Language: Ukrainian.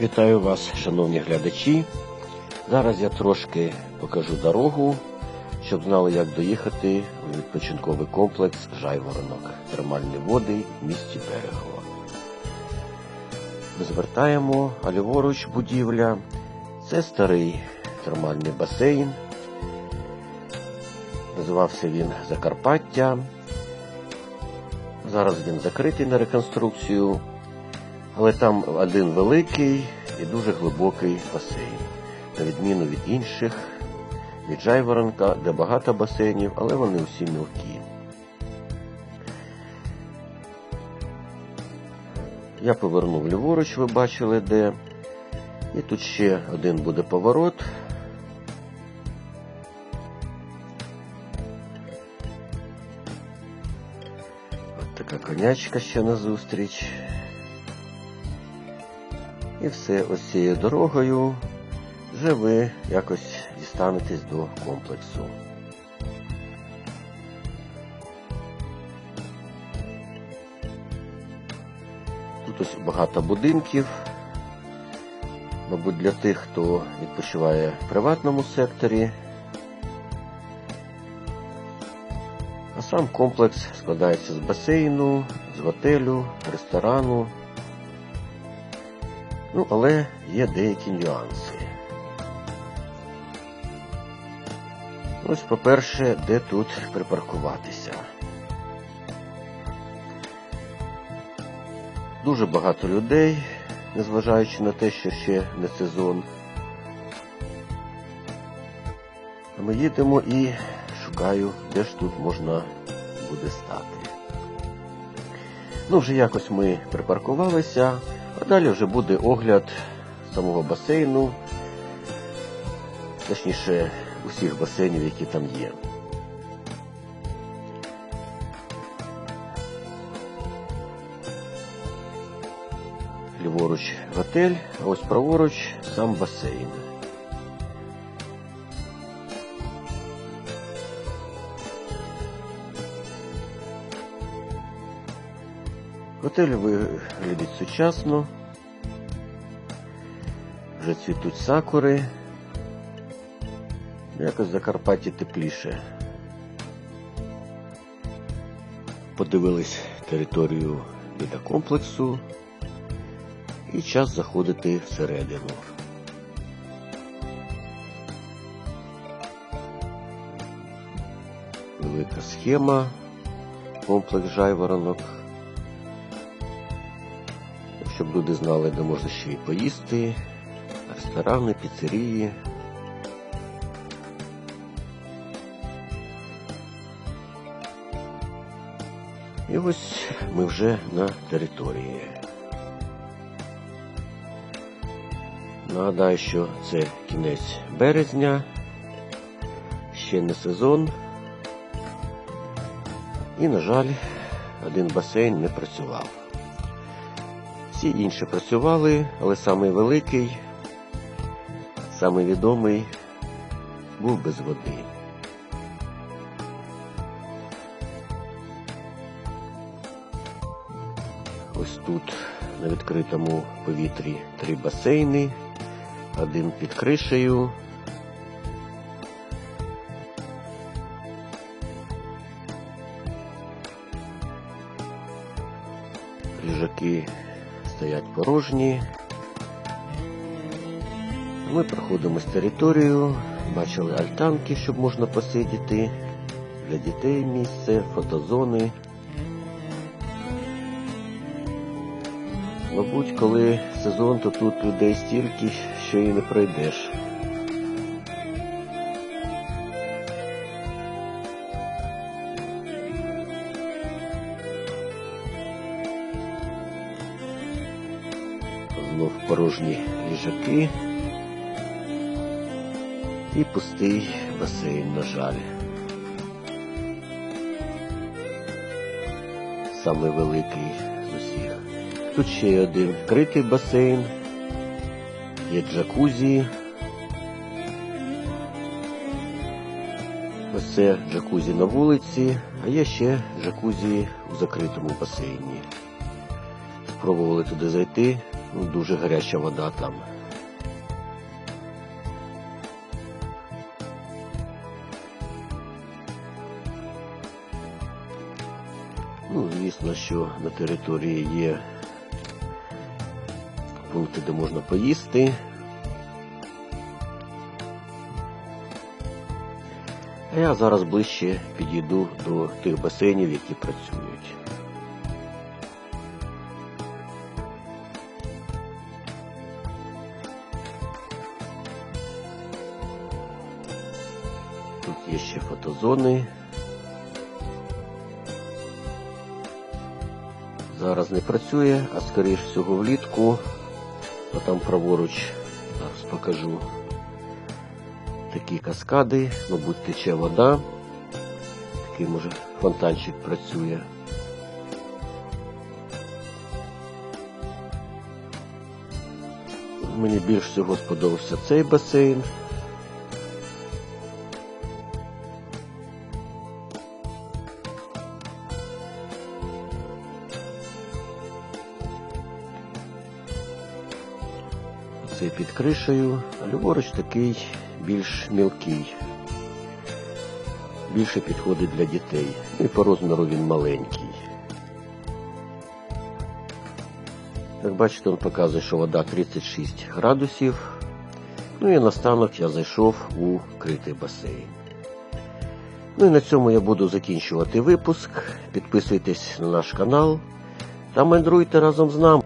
Вітаю вас, шановні глядачі. Зараз я трошки покажу дорогу, щоб знали, як доїхати в відпочинковий комплекс Жайворонок, термальні води в місті Берегово. Звертаємо, а ліворуч будівля. Це старий термальний басейн. Називався він Закарпаття. Зараз він закритий на реконструкцію, але там один великий і дуже глибокий басейн, на відміну від інших, від Жайворонка, де багато басейнів, але вони всі мілкі. Я повернув ліворуч, ви бачили де. І тут ще один буде поворот. От така конячка ще назустріч. І все ось цією дорогою вже ви якось дістанетесь до комплексу. Тут ось багато будинків. Мабуть, для тих, хто відпочиває в приватному секторі. А сам комплекс складається з басейну, з готелю, ресторану. Ну, але є деякі нюанси. Ось, по-перше, де тут припаркуватися. Дуже багато людей, незважаючи на те, що ще не сезон. Ми їдемо і шукаю, де ж тут можна буде стати. Ну, вже якось ми припаркувалися, далі вже буде огляд самого басейну, точніше, усіх басейнів, які там є. Ліворуч готель, а ось праворуч сам басейн. Готель виглядить сучасно. Вже цвітуть сакури. Якось в Закарпатті тепліше. Подивились територію літакомплексу і час заходити всередину. Велика схема, комплекс жайворонок. Щоб люди знали, де можна ще й поїсти, ресторани, піцерії. І ось ми вже на території. Нагадаю, що це кінець березня, ще не сезон. І, на жаль, один басейн не працював. Всі інші працювали, але самий великий, самий відомий був без води. Ось тут на відкритому повітрі три басейни, один під кришею. Ліжаки стоять порожні. Ми проходимо з територію, бачили альтанки, щоб можна посидіти, для дітей місце, фотозони. Мабуть, коли сезон, то тут людей стільки, що і не пройдеш. Знов порожні ліжаки і пустий басейн, на жаль. Самий великий з усіх. Тут ще є один вкритий басейн, є джакузі. Ось це джакузі на вулиці, а є ще джакузі у закритому басейні. Спробували туди зайти, Ну, дуже гаряча вода там. Ну, звісно, що на території є пункти, де можна поїсти. А я зараз ближче підійду до тих басейнів, які працюють. Тут є ще фотозони. Зараз не працює, а скоріш всього влітку. А там праворуч зараз покажу такі каскади, мабуть, тече вода. Такий може фонтанчик працює. Мені більш всього сподобався цей басейн. Цей під кришею, а ліворуч такий більш мілкий. Більше підходить для дітей. І по розміру він маленький. Як бачите, він показує, що вода 36 градусів. Ну і настанок я зайшов у критий басейн. Ну і на цьому я буду закінчувати випуск. Підписуйтесь на наш канал та мандруйте разом з нами.